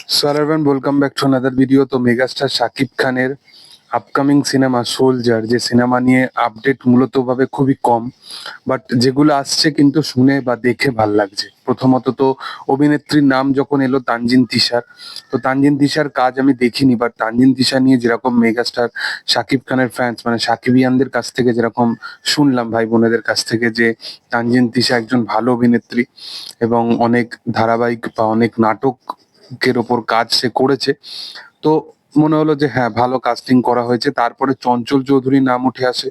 Sir even welcome back to another video তো megastar Shakib খানের upcoming cinema soldier যে cinema নিয়ে আপডেট মূলত ভাবে খুবই কম বাট যেগুলো আসছে কিন্তু শুনে বা দেখে ভালো লাগছে। প্রথমত তো অভিনেত্রীর নাম যখন এলো তানজিন তিশার, তো তানজিন তিশার কাজ আমি দেখিনি বাট তানজিন তিশা নিয়ে যেরকম মেগাস্টার শাকিব খানের ফ্যান্স মানে সাকিবিয়ানদের কাছ থেকে যেরকম শুনলাম, ভাই বোনেদের কাছ থেকে, যে তানজিন তিশা একজন ভালো অভিনেত্রী এবং অনেক ধারাবাহিক বা অনেক নাটকের ওপর কাজ সে করেছে। তো মনে হলো যে হ্যাঁ ভালো কাস্টিং করা হয়েছে। তারপরে চঞ্চল চৌধুরীর নাম উঠে আসে।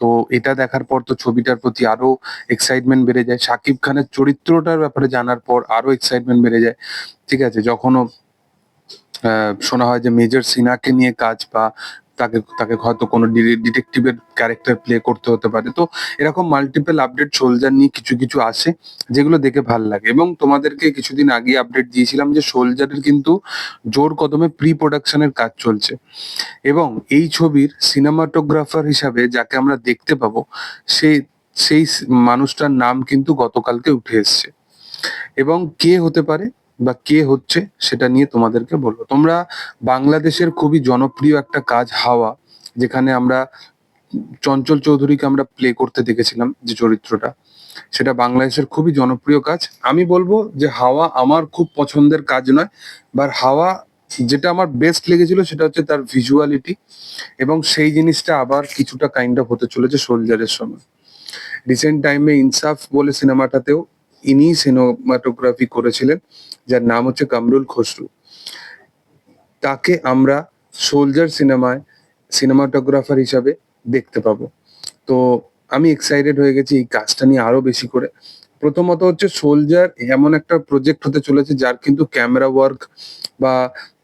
তো এটা দেখার পর তো ছবিটার প্রতি আরও এক্সাইটমেন্ট বেড়ে যায়। সাকিব খানের চরিত্রটার ব্যাপারে জানার পর আরও এক্সাইটমেন্ট বেড়ে যায়। ঠিক আছে, যখনও শোনা হয় যে মেজর সিনহাকে নিয়ে কাজ বা তাকে তাকে হয়তো কোনো ডিটেকটিভের ক্যারেক্টার প্লে করতে হতে পারে। তো এরকম মাল্টিপল আপডেট সোলজার নিয়ে কিছু কিছু আসে, যেগুলো দেখে ভালো লাগে। এবং তোমাদেরকে কিছুদিন আগে আপডেট দিয়েছিলাম যে সোলজারের কিন্তু জোর কদমে প্রি প্রোডাকশনের কাজ চলছে। এবং এই ছবির সিনেমাটোগ্রাফার হিসাবে যাকে আমরা দেখতে পাবো, সে, সেই মানুষটার নাম কিন্তু গতকালকে উঠে এসছে। এবং কে হতে পারে? বা কে হচ্ছে সেটা নিয়ে তোমাদেরকে বলব। তোমরা বাংলাদেশের খুবই জনপ্রিয় একটা কাজ হাওয়া, যেখানে আমরা চঞ্চল চৌধুরীকে আমরা প্লে করতে দেখেছিলাম যে চরিত্রটা। সেটা বাংলাদেশের খুবই জনপ্রিয় কাজ। আমি বলব যে হাওয়া আমার খুব পছন্দের কাজ নয় বা হাওয়া যেটা আমার বেস্ট লেগেছিল সেটা হচ্ছে তার ভিজুয়ালিটি এবং সেই জিনিসটা আবার কিছুটা কাইন্ড অফ হতে চলেছে সোলজারের সময়। রিসেন্ট টাইমে ইনসাফ বলে সিনেমাটাতেও ইনি সিনেমাটোগ্রাফি করেছিলেন, যার নাম হচ্ছে কামরুল খসরু। তাকে আমরা সোলজার সিনেমায় সিনেমাটোগ্রাফার হিসাবে দেখতে পাবো। তো আমি এক্সাইটেড হয়ে গেছি এই কাজটা নিয়ে আরও বেশি করে। প্রথমত হচ্ছে সোলজার এমন একটা প্রজেক্ট হতে চলেছে যার কিন্তু ক্যামেরা ওয়ার্ক বা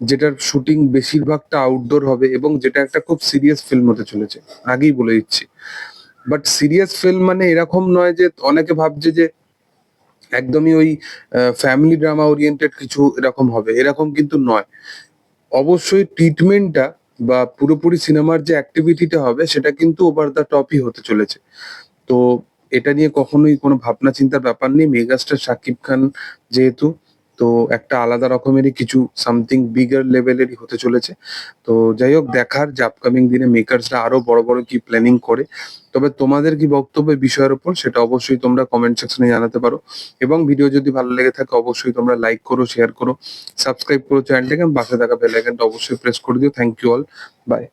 যেটার শুটিং বেশিরভাগটা আউটডোর হবে এবং যেটা একটা খুব সিরিয়াস ফিল্ম হতে চলেছে, আগেই বলে দিচ্ছি। বাট সিরিয়াস ফিল্ম মানে এরকম নয় যে অনেকে ভাবছে যে একদমই ওই ফ্যামিলি ড্রামা ওরিয়েন্টেড কিছু এরকম হবে। এরকম কিন্তু নয়। অবশ্যই ট্রিটমেন্টটা বা পুরোপুরি সিনেমার যে অ্যাক্টিভিটিটা হবে, সেটা কিন্তু ওভার দ্য টপই হতে চলেছে। তো এটা নিয়ে কখনোই কোনো ভাবনা চিন্তার ব্যাপার নেই। মেগাস্টার শাকিব খান যেহেতু, তো একটা আলাদা রকমেরই কিছু সামথিং বিগার লেভেলেরই হতে চলেছে। তো যাই হোক, দেখার যে আপকামিং দিনে মেকার্সরা আরও বড় বড় কি প্ল্যানিং করে তবে তোমাদের কি বক্তব্য বিষয়ের উপর সেটা অবশ্যই তোমরা কমেন্ট সেকশনে জানাতে পারো। এবং ভিডিও যদি ভালো লেগে থাকে, অবশ্যই তোমরা লাইক করো শেয়ার করো সাবস্ক্রাইব করো চ্যানেলটাকে পাশে থাকা বেল আইকনটা অবশ্যই প্রেস করে দিও। Thank you all by